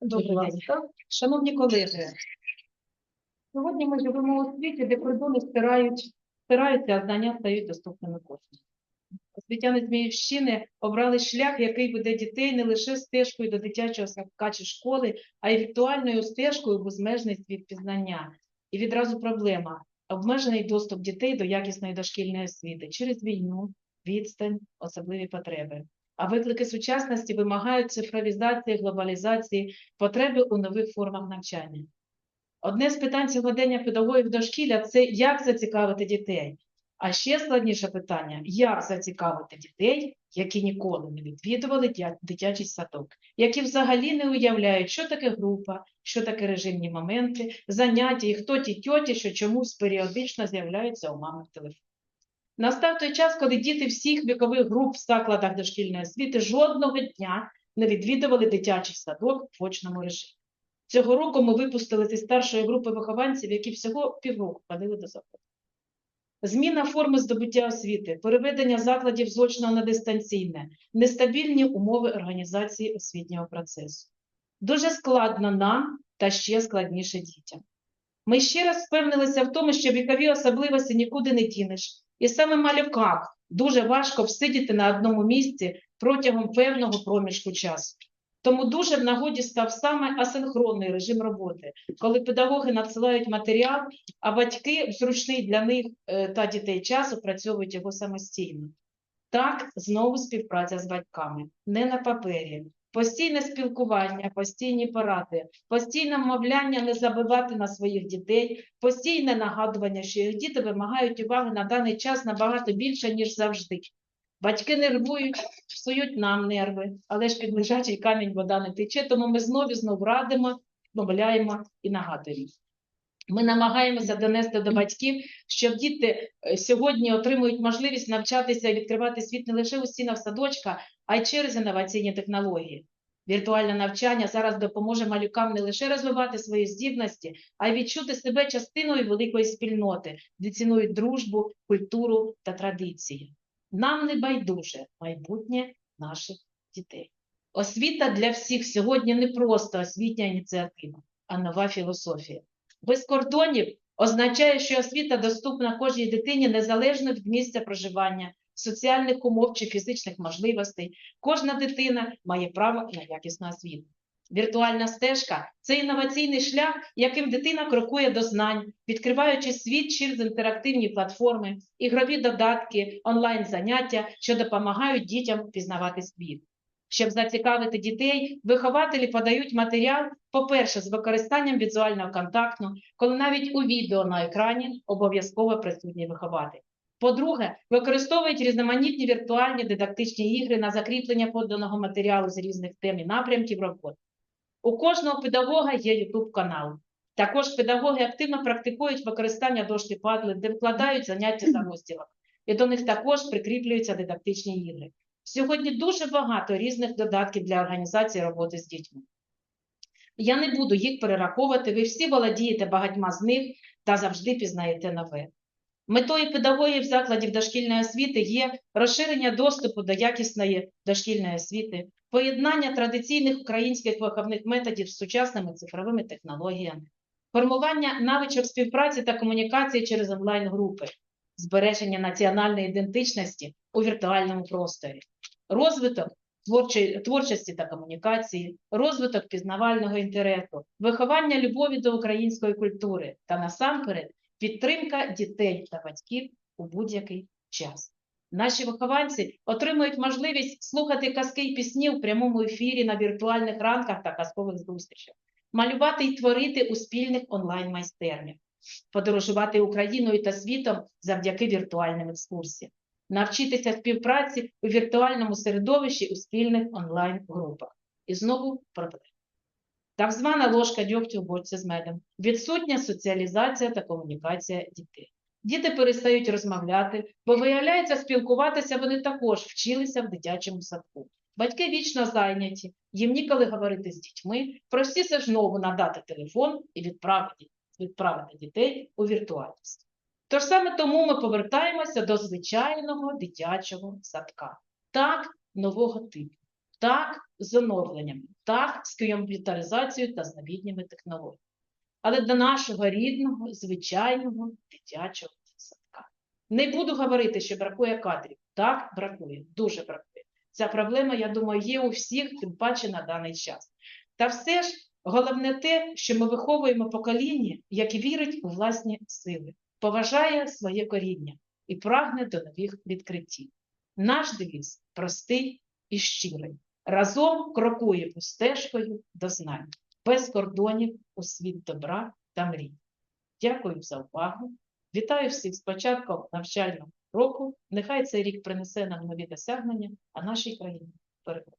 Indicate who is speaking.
Speaker 1: Добрий день. Шановні колеги, сьогодні ми живемо у світі, де кордони стирають, стираються, а знання стають доступними кожному. Освітяни Зміївщини обрали шлях, який веде дітей не лише стежкою до дитячого садка чи школи, а й віртуальною стежкою в безмежний світ пізнання. І відразу проблема – обмежений доступ дітей до якісної дошкільної освіти через війну, відстань, особливі потреби. А виклики сучасності вимагають цифровізації, глобалізації, потреби у нових формах навчання. Одне з питань сьогодення педагогів дошкілля – це як зацікавити дітей. А ще складніше питання – як зацікавити дітей, які ніколи не відвідували дитячий садок, які взагалі не уявляють, що таке група, що таке режимні моменти, заняття і хто ті тьоті, що чомусь періодично з'являються у мами в телефоні. Настав той час, коли діти всіх вікових груп в закладах дошкільної освіти жодного дня не відвідували дитячий садок в очному режимі. Цього року ми випустили зі старшої групи вихованців, які всього півроку ходили до закладу. Зміна форми здобуття освіти, переведення закладів з очного на дистанційне, нестабільні умови організації освітнього процесу. Дуже складно нам та ще складніше дітям. Ми ще раз впевнилися в тому, що вікові особливості нікуди не дінеш. І саме малюкам дуже важко всидіти на одному місці протягом певного проміжку часу. Тому дуже в нагоді став саме асинхронний режим роботи, коли педагоги надсилають матеріал, а батьки в зручний для них е, та дітей час опрацьовують його самостійно. Так, знову співпраця з батьками, не на папері. Постійне спілкування, постійні поради, постійне вмовляння не забивати на своїх дітей, постійне нагадування, що їх діти вимагають уваги на даний час набагато більше, ніж завжди. Батьки нервують, псують нам нерви, але ж під лежачий камінь вода не тече, тому ми знову і знову радимо, вмовляємо і нагадуємо. Ми намагаємося донести до батьків, що діти е, сьогодні отримують можливість навчатися і відкривати світ не лише у стінах садочка, а й через інноваційні технології. Віртуальне навчання зараз допоможе малюкам не лише розвивати свої здібності, а й відчути себе частиною великої спільноти, де цінують дружбу, культуру та традиції. Нам не байдуже майбутнє наших дітей. Освіта для всіх сьогодні не просто освітня ініціатива, а нова філософія. Без кордонів означає, що освіта доступна кожній дитині незалежно від місця проживання, соціальних умов чи фізичних можливостей. Кожна дитина має право на якісну освіту. Віртуальна стежка це інноваційний шлях, яким дитина крокує до знань, відкриваючи світ через інтерактивні платформи, ігрові додатки, онлайн-заняття, що допомагають дітям пізнавати світ. Щоб зацікавити дітей, вихователі подають матеріал, по-перше, з використанням візуального контакту, коли навіть у відео на екрані обов'язково присутній вихователь. По-друге, використовують різноманітні віртуальні дидактичні ігри на закріплення поданого матеріалу з різних тем і напрямків роботи. У кожного педагога є YouTube канал. Також педагоги активно практикують використання дошки Padlet, де вкладають заняття за розділом. І до них також прикріплюються дидактичні ігри. Сьогодні дуже багато різних додатків для організації роботи з дітьми. Я не буду їх перераховувати, ви всі володієте багатьма з них та завжди пізнаєте нове. Метою педагогів закладів дошкільної освіти є розширення доступу до якісної дошкільної освіти, поєднання традиційних українських виховних методів з сучасними цифровими технологіями, формування навичок співпраці та комунікації через онлайн-групи, збереження національної ідентичності у віртуальному просторі, розвиток творчої, творчості та комунікації, розвиток пізнавального інтересу, виховання любові до української культури та насамперед підтримка дітей та батьків у будь-який час. Наші вихованці отримують можливість слухати казки і пісні у прямому ефірі на віртуальних ранках та казкових зустрічах, малювати і творити у спільних онлайн-майстернях, подорожувати Україною та світом завдяки віртуальним екскурсіям, навчитися співпраці у віртуальному середовищі у спільних онлайн-групах. І знову проблема. Так звана ложка дьогтю в бочці з медом, відсутня соціалізація та комунікація дітей. Діти перестають розмовляти, бо виявляється, спілкуватися вони також вчилися в дитячому садку. Батьки вічно зайняті, їм ніколи говорити з дітьми, простіше знову надати телефон і відправити, відправити дітей у віртуальність. Тож саме тому ми повертаємося до звичайного дитячого садка, так, нового типу. так з оновленнями, так з комп'ютеризацією та з технологіями. Але до нашого рідного, звичайного дитячого садка. Не буду говорити, що бракує кадрів. Так, бракує, дуже бракує. Ця проблема, я думаю, є у всіх, тим паче на даний час. Та все ж головне те, що ми виховуємо покоління, яке вірить у власні сили, поважає своє коріння і прагне до нових відкриттів. Наш девіз простий і щирий. Разом крокуємо стежкою до знань, без кордонів у світ добра та мрій. Дякую за увагу. Вітаю всіх з початком навчального року. Нехай цей рік принесе нам нові досягнення, а нашій країні перемогу.